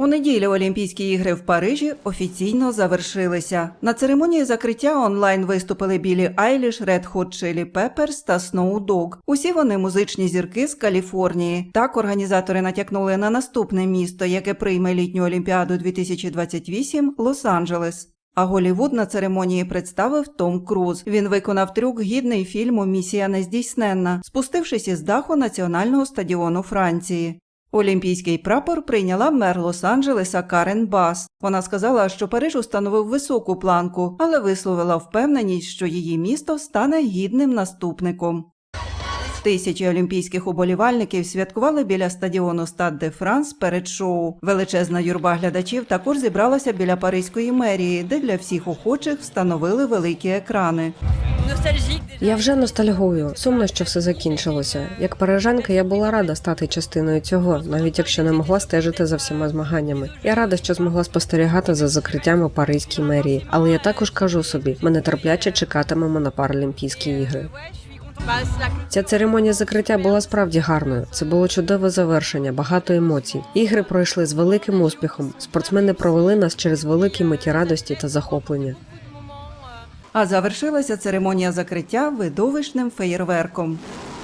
У неділю Олімпійські ігри в Парижі офіційно завершилися. На церемонії закриття онлайн виступили Білі Айліш, Red Hot Chili Peppers та Snow Dogg. Усі вони музичні зірки з Каліфорнії. Так організатори натякнули на наступне місто, яке прийме літню Олімпіаду 2028 – Лос-Анджелес. А Голівуд на церемонії представив Том Круз. Він виконав трюк гідний фільму Місія нездійсненна, спустившись із даху національного стадіону Франції. Олімпійський прапор прийняла мер Лос-Анджелеса Карен Бас. Вона сказала, що Париж установив високу планку, але висловила впевненість, що її місто стане гідним наступником. Тисячі олімпійських уболівальників святкували біля стадіону Стад де Франс перед шоу. Величезна юрба глядачів також зібралася біля Паризької мерії, де для всіх охочих встановили великі екрани. Я вже ностальгую. Сумно, що все закінчилося. Як парижанка, я була рада стати частиною цього, навіть якщо не могла стежити за всіма змаганнями. Я рада, що змогла спостерігати за закриттям у Паризькій мерії. Але я також кажу собі, ми нетерпляче чекатимемо на Паралімпійські ігри. Ця церемонія закриття була справді гарною. Це було чудове завершення, багато емоцій. Ігри пройшли з великим успіхом. Спортсмени провели нас через великі миті радості та захоплення. А завершилася церемонія закриття видовищним феєрверком.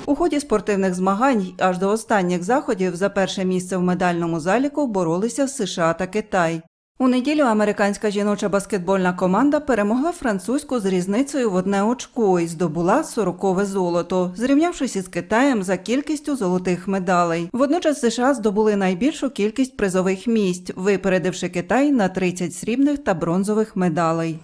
У ході спортивних змагань аж до останніх заходів за перше місце в медальному заліку боролися США та Китай. У неділю американська жіноча баскетбольна команда перемогла французьку з різницею в одне очко і здобула 40-ве золото, зрівнявшись із Китаєм за кількістю золотих медалей. Водночас США здобули найбільшу кількість призових місць, випередивши Китай на 30 срібних та бронзових медалей.